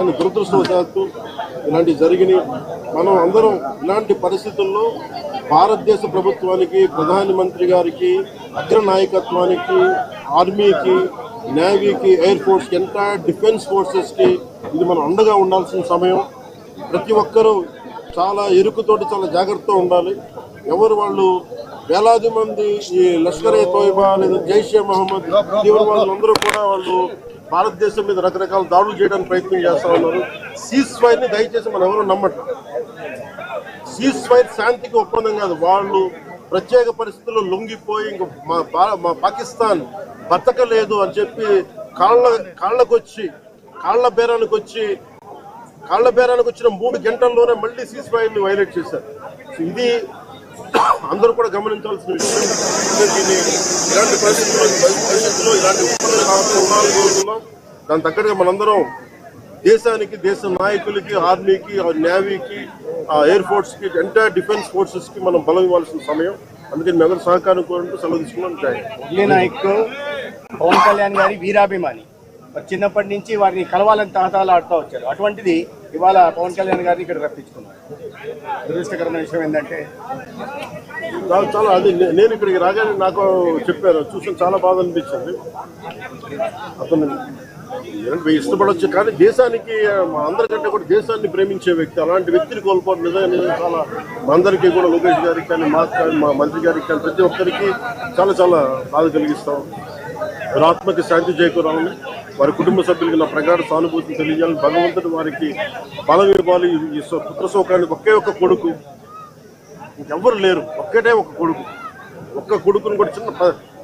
కానీ దురదృష్టవశాత్తు ఇలాంటి జరిగినాయి. మనం అందరం ఇలాంటి పరిస్థితుల్లో భారతదేశ ప్రభుత్వానికి ప్రధానమంత్రి గారికి అగ్ర నాయకత్వానికి ఆర్మీకి నేవీకి ఎయిర్ ఫోర్స్కి ఎంటైర్ డిఫెన్స్ ఫోర్సెస్కి ఇది మనం అండగా ఉండాల్సిన సమయం. ప్రతి ఒక్కరూ చాలా ఎరుకుతోటి చాలా జాగ్రత్తగా ఉండాలి. ఎవరు వాళ్ళు వేలాది మంది ఈ లష్కర్ ఏ తోయిబా లేదా జైషే మహమ్మద్ తీవ్రవాదులందరూ కూడా వాళ్ళు భారతదేశం మీద రకరకాల దాడులు చేయడానికి ప్రయత్నం చేస్తా ఉన్నారు. సీజ్ ఫైర్ని దయచేసి మనం ఎవరు నమ్మటం సీజ్ ఫైర్ శాంతికి ఒప్పందం కాదు. వాళ్ళు ప్రత్యేక పరిస్థితుల్లో లొంగిపోయి ఇంక మా మా పాకిస్తాన్ బతకలేదు అని చెప్పి కాళ్ళ కాళ్ళకొచ్చి కాళ్ళ బేరానికి వచ్చి కాళ్ళ బేరానికి వచ్చిన మూడు గంటల్లోనే మళ్ళీ సీజ్ ఫైర్ని వైలేట్ చేశారు. ఇది అందరూ కూడా గమనించాల్సిన విషయం దీన్ని ఇలాంటి పరిస్థితుల్లో భవిష్యత్తులో ఇలాంటి ఒప్పందాలు కాకుండా ఉండాలని కోరుతున్నాం దాని తగ్గట్టుగా మనందరం దేశానికి దేశ నాయకులకి ఆర్మీకి ఆ నేవీకి ఆ ఎయిర్ ఫోర్స్కి ఎంటైర్ డిఫెన్స్ ఫోర్సెస్కి మనం బలం ఇవ్వాల్సిన సమయం. అందుకని మీ అందరూ సహకారం కోరుకుంటూ సెలవు తీసుకున్నాం. నాయక్ పవన్ కళ్యాణ్ గారి వీరాభిమాని. చిన్నప్పటి నుంచి వారిని కలవాలని తహతాలు ఆడుతూ వచ్చారు. అటువంటిది ఇవాళ పవన్ కళ్యాణ్ గారిని ఇక్కడ రప్పించుకున్నారు. దురదృష్టకరమైన విషయం ఏంటంటే చాలా చాలా అది నేను ఇక్కడికి రాగానే నాకు చెప్పారు చూసిన చాలా బాధ అనిపించింది. అతను ఇష్టపడవచ్చు కానీ దేశానికి మా అందరికంటే కూడా దేశాన్ని ప్రేమించే వ్యక్తి అలాంటి వ్యక్తిని కోల్పోవడం నిజంగా చాలా అందరికీ కూడా లోకేష్ గారికి కానీ మా కానీ మా మంత్రి గారికి కానీ ప్రతి ఒక్కరికి చాలా చాలా బాధ కలిగిస్తాం. ఆత్మకి శాంతి చేకూరాలని వారి కుటుంబ సభ్యులకి నా ప్రగాఢ సానుభూతిని తెలియజేయాలని భగవంతుడు వారికి బలం ఇవ్వాలి. ఈ సో- పుత్ర శోకానికి ఒకే ఒక్క కొడుకు. ఇంకెవ్వరు లేరు. ఒక్కటే ఒక కొడుకు. ఒక్క కొడుకుని కూడా చిన్న ప-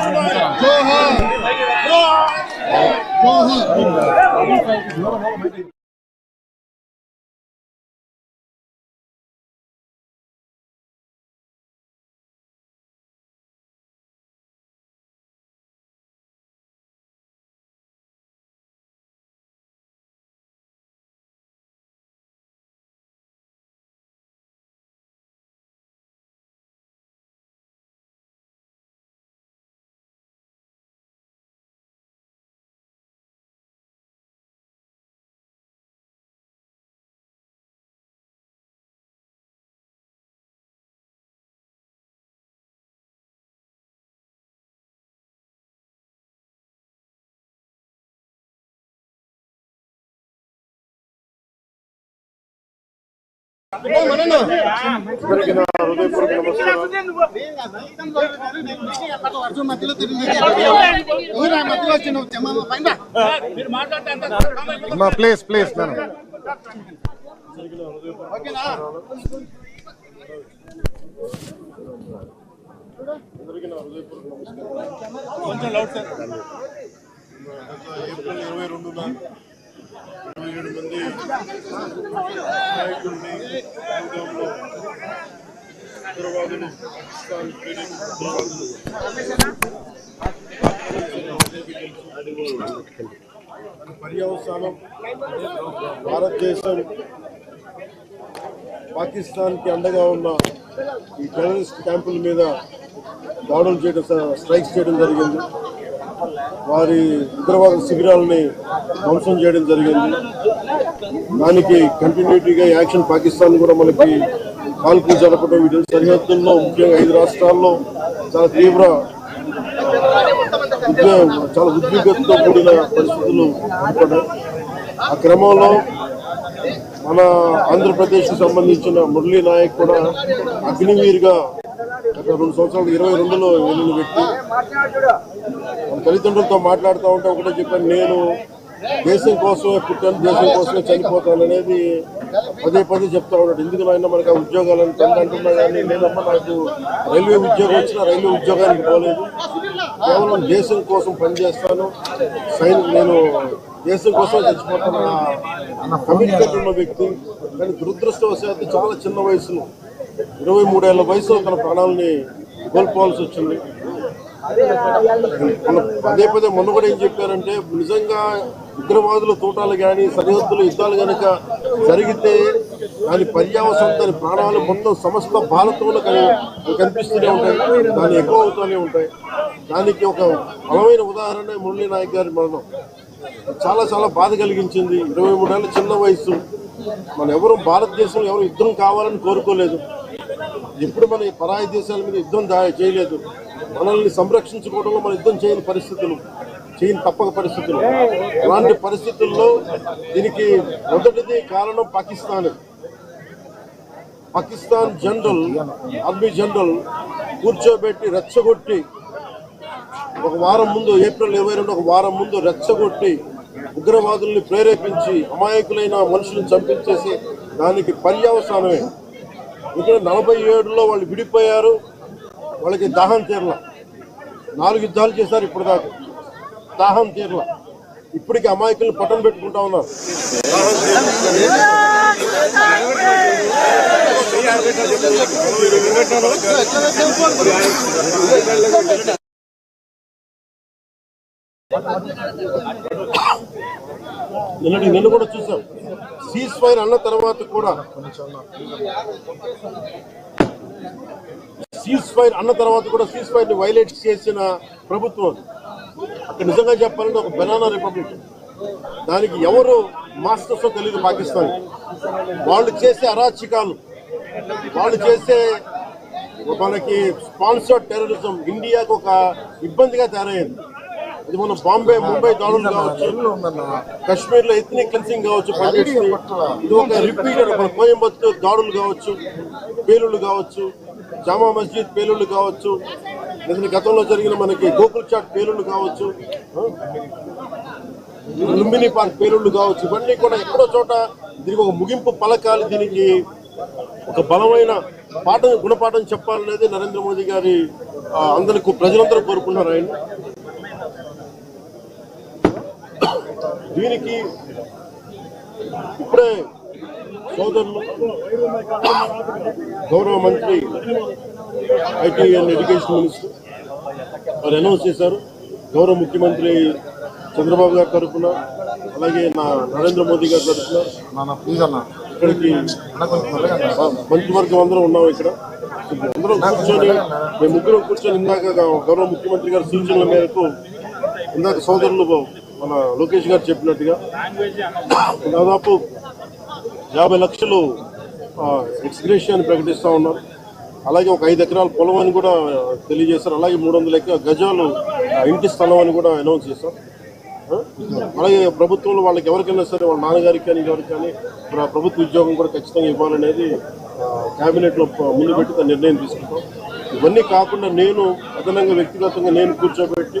తీసుకుంటాం. జై హింద్. అందరికీ నా హృదయపూర్వక నమస్కారం ప్లీజ్ ప్లీజ్ మేడం. కొంచెం లౌడ్ సార్ నమస్కారం ఏప్రిల్ ఇరవై రెండున ఇరవై ఏడు ఉగ్రవాదులు పాకిస్తాన్ ఉగ్రవాదులు పర్యవసానం భారతదేశం పాకిస్తాన్కి అండగా ఉన్న ఈ టెర్రరిస్ట్ క్యాంపుల మీద దాడులు చేయడం స్ట్రైక్స్ చేయడం జరిగింది. వారి ఉగ్రవాద శిబిరాలని ధ్వంసం చేయడం జరిగింది. దానికి కంటిన్యూటీగా యాక్షన్ పాకిస్తాన్ కూడా మనకి కాల్పులు జరపడం వీటి సరిహద్దుల్లో ముఖ్యంగా ఐదు రాష్ట్రాల్లో చాలా తీవ్ర చాలా ఉద్విగ్నతతో కూడిన పరిస్థితులు ఏర్పడ్డాయి. ఆ క్రమంలో మన ఆంధ్రప్రదేశ్కి సంబంధించిన మురళీ నాయక్ కూడా అగ్నివీర్గా గత రెండు సంవత్సరాలు ఇరవై రెండులో వెళ్ళిన వ్యక్తి మన తల్లిదండ్రులతో మాట్లాడుతూ ఉంటే ఒకటే చెప్పాను నేను దేశం కోసమే పుట్టాను దేశం కోసమే చనిపోతాను అనేది పదే పదే చెప్తా ఉన్నాడు. ఎందుకు అయినా మనకు ఆ ఉద్యోగాలను తండ్రి అంటున్నా కానీ లేదమ్మా నాకు రైల్వే ఉద్యోగం వచ్చినా రైల్వే ఉద్యోగానికి పోలేదు. కేవలం దేశం కోసం పనిచేస్తాను. సైన్ నేను దేశం కోసం చచ్చిపోతాను కమిట్మెంట్ ఉన్న వ్యక్తి. కానీ దురదృష్టవశాత్తు చాలా చిన్న వయసులో ఇరవై మూడేళ్ళ వయసులో తన ప్రాణాలని కోల్పోవాల్సి వచ్చింది. పదే పదే మొన్న కూడా ఏం చెప్పారంటే నిజంగా ఉగ్రవాదుల తోటాలు కానీ సరిహద్దులు యుద్ధాలు కనుక జరిగితే దాని పర్యావసనం దాని ప్రాణాలు మొత్తం సమస్త భారతంలో కనిపిస్తూనే ఉంటాయి. దాని ఎక్కువ అవుతూనే ఉంటాయి. దానికి ఒక బలమైన ఉదాహరణ మురళీ నాయక్ గారి మరణం. చాలా చాలా బాధ కలిగించింది. ఇరవై మూడేళ్ళ చిన్న వయసు మన ఎవరు భారతదేశంలో ఎవరు యుద్ధం కావాలని కోరుకోలేదు. ఎప్పుడు మన పరాయ పరాయి దేశాల మీద యుద్ధం దా- చేయలేదు. మనల్ని సంరక్షించుకోవడంలో మనం యుద్ధం చేయని పరిస్థితులు చేయని తప్పక పరిస్థితులు. అలాంటి పరిస్థితుల్లో దీనికి మొదటిది కారణం Pakistan. Pakistan general army general కూర్చోబెట్టి రెచ్చగొట్టి ఒక వారం ముందు ఏప్రిల్ ఇరవై రెండు ఒక వారం ముందు రెచ్చగొట్టి ఉగ్రవాదుల్ని ప్రేరేపించి అమాయకులైన మనుషులను చంపించేసి దానికి పర్యవసానమే. ఎందుకంటే నలభై ఏడులో వాళ్ళు విడిపోయారు. వాళ్ళకి దాహం తీరల. నాలుగు యుద్ధాలు చేశారు ఇప్పుడు దాకా దాహం తీరల. ఇప్పటికి అమాయకులను పట్టం పెట్టుకుంటా ఉన్నారు. నిన్నటి నిన్ను కూడా చూసాం సీజ్ ఫైర్ అన్న తర్వాత కూడా సీజ్ ఫైర్ అన్న తర్వాత కూడా సీజ్ ఫైర్ని వైలేట్ చేసిన ప్రభుత్వం అది. అక్కడ నిజంగా చెప్పాలంటే ఒక బెనానా రిపబ్లిక్ దానికి ఎవరు మాస్టర్స్ తెలియదు పాకిస్తాన్. వాళ్ళు చేసే అరాచకాలు వాళ్ళు చేసే మనకి స్పాన్సర్డ్ టెర్రరిజం ఇండియాకు ఒక ఇబ్బందిగా తయారైంది ఇది మన బాంబే ముంబై దాడులు కావచ్చు కశ్మీర్లో ఎథనిక్ క్లెన్సింగ్ కావచ్చు ఇది ఒక రిపీటెడ్ మన కోయంబత్తూర్ దాడులు కావచ్చు పేలుళ్ళు కావచ్చు జామా మస్జిద్ పేలుళ్ళు కావచ్చు. లేదంటే గతంలో జరిగిన మనకి గోకుల్ చాట్ పేలుళ్ళు కావచ్చు లుంబిని పార్క్ పేలుళ్ళు కావచ్చు ఇవన్నీ కూడా ఎక్కడో చోట దీనికి ఒక ముగింపు పలకాలి దీనికి ఒక బలమైన పాఠం గుణపాఠం చెప్పాలనేది నరేంద్ర మోదీ గారి అందరికీ ప్రజలందరూ కోరుకున్నారు ఆయన. దీనికి ఇప్పుడే సోదరులు గౌరవ మంత్రి ఐటీ అండ్ ఎడ్యుకేషన్ మినిస్టర్ వారు అనౌన్స్ చేశారు. గౌరవ ముఖ్యమంత్రి చంద్రబాబు గారి తరఫున అలాగే నా నరేంద్ర మోదీ గారి తరఫున ఇక్కడికి మంత్రివర్గం అందరం ఉన్నాం ఇక్కడ. అందరం కూర్చొని మేము ముగ్గురం కూర్చొని ఇందాక గౌరవ ముఖ్యమంత్రి గారి సూచనల మేరకు ఇందాక సోదరులు మన లోకేష్ గారు చెప్పినట్టుగా దాదాపు యాభై లక్షలు ఎక్స్గ్రేషన్ ప్రకటిస్తూ ఉన్నారు. అలాగే ఒక ఐదు ఎకరాల పొలం అని కూడా తెలియజేశారు. అలాగే మూడు వందల గజాలు ఆ, ఇంటి స్థలం అని కూడా అనౌన్స్ చేశారు. అలాగే ప్రభుత్వంలో వాళ్ళకి ఎవరికైనా సరే వాళ్ళ నాన్నగారికి కానీ ఎవరికి కానీ ప్రభుత్వ ఉద్యోగం కూడా ఖచ్చితంగా ఇవ్వాలనేది క్యాబినెట్లో ముందు పెట్టి నిర్ణయం తీసుకుంటాం. ఇవన్నీ కాకుండా నేను అదనంగా వ్యక్తిగతంగా నేను కూర్చోబెట్టి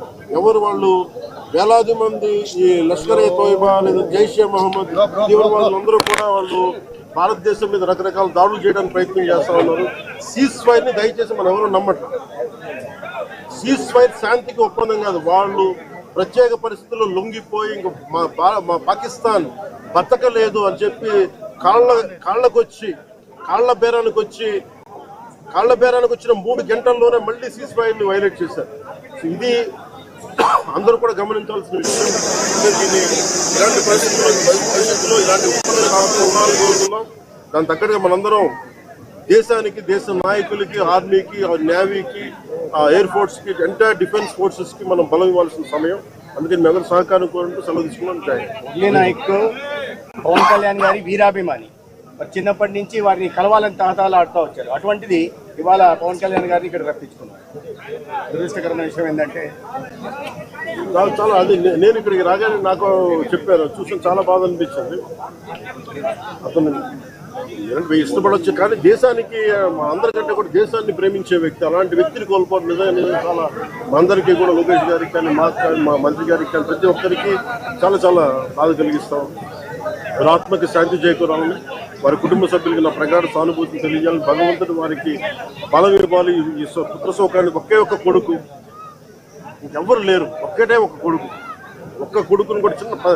ఎవరు వాళ్ళు? వేలాది మంది ఈ లష్కర్ ఏ తోయిబా లేదా జైషే మహమ్మద్ తీవ్రవాదులు అందరూ కూడా వాళ్ళు భారతదేశం మీద రకరకాల దాడులు చేయడానికి ప్రయత్నం చేస్తా ఉన్నారు. సీజ్ ఫైర్ని దయచేసి మనం ఎవరు నమ్మట్లేదు సీజ్ ఫైర్ శాంతికి ఒప్పందం కాదు. వాళ్ళు ప్రత్యేక పరిస్థితుల్లో లొంగిపోయి ఇంక మా మా పాకిస్తాన్ బతకలేదు అని చెప్పి కాళ్ళ కాళ్ళకొచ్చి కాళ్ళ బేరానికి వచ్చి కాళ్ళ బేరానికి వచ్చిన మూడు గంటల్లోనే మళ్ళీ సీజ్ ఫైర్ని వైలేట్ చేశారు. ఇది అందరూ కూడా గమనించాల్సిన విషయం దీన్ని ఇలాంటి పరిస్థితుల్లో భవిష్యత్తులో ఇలాంటి ఉత్పత్తులు కాకుండా ఉండాలని కోరుతున్నాం దాని తగ్గట్టుగా మనందరం దేశానికి దేశ నాయకులకి ఆర్మీకి ఆ నేవీకి ఆ ఎయిర్ ఫోర్స్కి ఎంటైర్ డిఫెన్స్ ఫోర్సెస్కి మనం బలం ఇవ్వాల్సిన సమయం. అందుకని మీ అందరూ సహకారం కోరుకుంటూ సెలవు తీసుకున్నాం. జై నాయక్ పవన్ కళ్యాణ్ గారి వీరాభిమాని. చిన్నప్పటి నుంచి వారిని కలవాలని తహతాలు ఆడుతూ వచ్చారు. అటువంటిది ఇవాళ పవన్ కళ్యాణ్ గారిని ఇక్కడ రప్పించుకున్నారు. దురదృష్టకరమైన విషయం ఏంటంటే చాలా అది నే- నేను ఇక్కడికి రాగానే నాకు చెప్పారు చూసిన చాలా బాధ అనిపించింది. అతను ఇష్టపడవచ్చు కానీ దేశానికి మా అందరికంటే కూడా దేశాన్ని ప్రేమించే వ్యక్తి అలాంటి వ్యక్తిని కోల్పోవడం నిజంగా చాలా అందరికీ కూడా లోకేష్ గారికి కానీ మాకు కానీ మా మంత్రి గారికి కానీ ప్రతి ఒక్కరికి చాలా చాలా బాధ కలిగిస్తాం. ఆత్మకి శాంతి చేకూరాలని వారి కుటుంబ సభ్యులకి నా ప్రగాఢ సానుభూతిని తెలియజేయాలని భగవంతుడు వారికి బలం ఇవ్వాలి. ఈ పుత్ర శోకానికి ఒకే ఒక్క కొడుకు. ఇంకెవ్వరు లేరు. ఒక్కటే ఒక కొడుకు. ఒక్క కొడుకుని కూడా చిన్న